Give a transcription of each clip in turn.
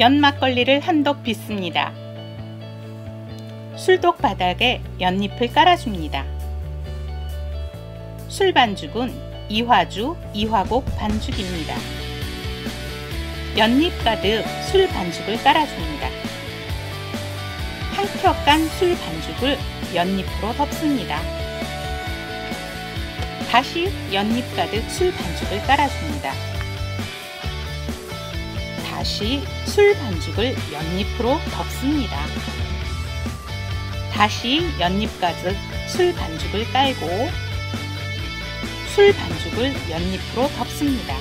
연막걸리를 한독 빚습니다. 술독 바닥에 연잎을 깔아줍니다. 술 반죽은 이화주, 이화곡 반죽입니다. 연잎 가득 술 반죽을 깔아줍니다. 한켜 깐 술 반죽을 연잎으로 덮습니다. 다시 연잎 가득 술 반죽을 깔아줍니다. 다시 술 반죽을 연잎으로 덮습니다. 다시 연잎 가득 술 반죽을 깔고 술 반죽을 연잎으로 덮습니다.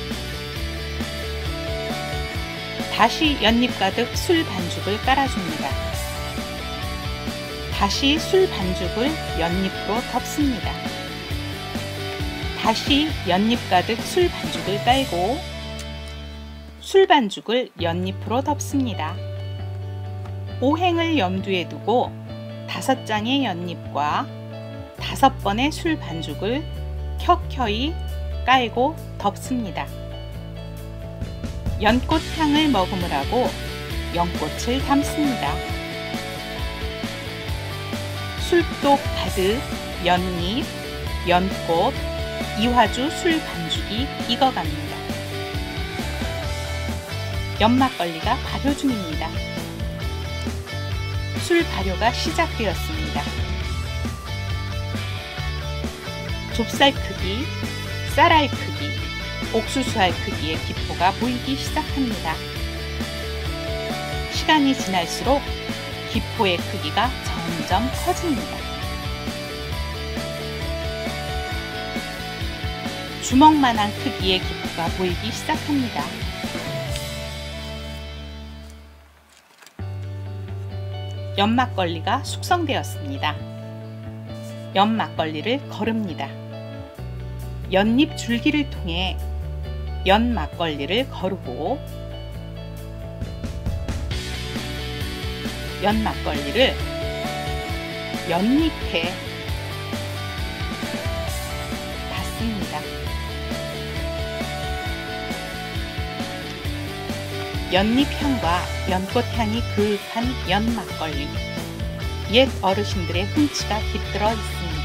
다시 연잎 가득 술 반죽을 깔아줍니다. 다시 술 반죽을 연잎으로 덮습니다. 다시 연잎 가득 술 반죽을 깔고 술 반죽을 연잎으로 덮습니다. 오행을 염두에 두고 다섯 장의 연잎과 다섯 번의 술 반죽을 켜켜이 깔고 덮습니다. 연꽃 향을 머금으라고 연꽃을 담습니다. 술독 가득 연잎, 연꽃, 이화주 술 반죽이 익어갑니다. 연막걸리가 발효 중입니다. 술 발효가 시작되었습니다. 좁쌀 크기, 쌀알 크기, 옥수수알 크기의 기포가 보이기 시작합니다. 시간이 지날수록 기포의 크기가 점점 커집니다. 주먹만한 크기의 기포가 보이기 시작합니다. 연막걸리가 숙성되었습니다. 연막걸리를 거릅니다. 연잎 줄기를 통해 연막걸리를 거르고 연막걸리를 연잎에 연잎 향과 연꽃 향이 그윽한 연막걸리. 옛 어르신들의 흥치가 깃들어 있습니다.